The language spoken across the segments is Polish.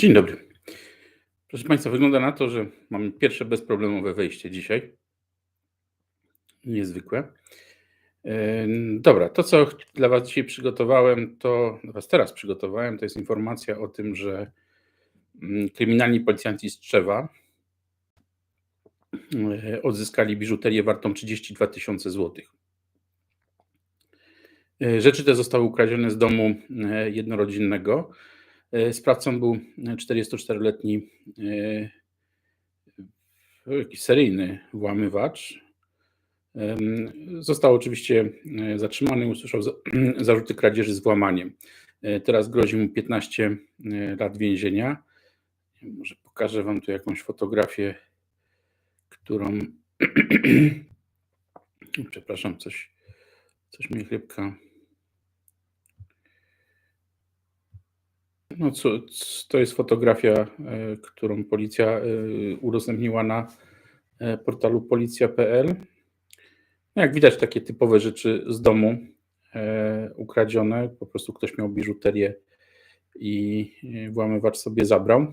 Dzień dobry. Proszę Państwa, wygląda na to, że mamy pierwsze bezproblemowe wejście dzisiaj. Niezwykłe. E, Dobra, to co dla Was dzisiaj przygotowałem, to Was teraz przygotowałem, to jest informacja o tym, że mm, kryminalni policjanci z Trzewa e, odzyskali biżuterię wartą 32 tysiące złotych. E, Rzeczy te zostały ukradzione z domu jednorodzinnego. E, Sprawcą był 44-letni e, jakiś seryjny włamywacz. Został oczywiście e, zatrzymany, usłyszał za- zarzuty kradzieży z włamaniem. E, Teraz grozi mu 15 e, lat więzienia. Może pokażę Wam tu jakąś fotografię, którą. Przepraszam, coś, coś mi chlebka. No, co, to jest fotografia, e, którą policja e, udostępniła na e, portalu policja.pl. No, Jak widać, takie typowe rzeczy z domu ukradzione. Po prostu ktoś miał biżuterię i włamywacz sobie zabrał.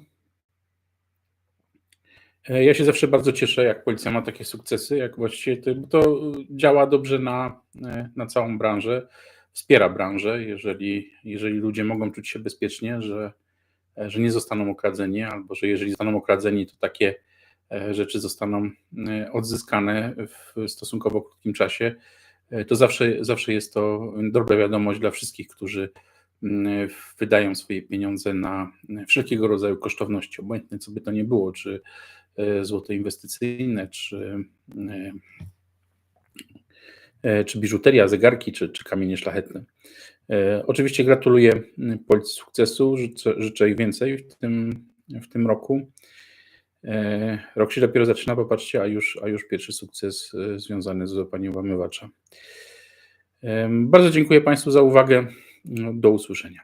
Ja się zawsze bardzo cieszę, jak policja ma takie sukcesy, jak właściwie to, to działa dobrze na, na całą branżę, wspiera branżę, jeżeli, jeżeli ludzie mogą czuć się bezpiecznie, że, że nie zostaną okradzeni, albo że jeżeli zostaną okradzeni, to takie e, rzeczy zostaną e, odzyskane w stosunkowo krótkim czasie, e, to zawsze, zawsze jest to dobra wiadomość dla wszystkich, którzy wydają swoje pieniądze na wszelkiego rodzaju kosztowności, obojętnie co by to nie było, czy złote inwestycyjne, czy, czy biżuteria, zegarki, czy, czy kamienie szlachetne. E, Oczywiście gratuluję mm, Policji sukcesu, życzę, życzę ich więcej w tym, w tym roku. E, Rok się dopiero zaczyna, popatrzcie, a już, a już pierwszy sukces e, związany z złapaniem włamywacza. Bardzo dziękuję Państwu za uwagę. No, Do usłyszenia.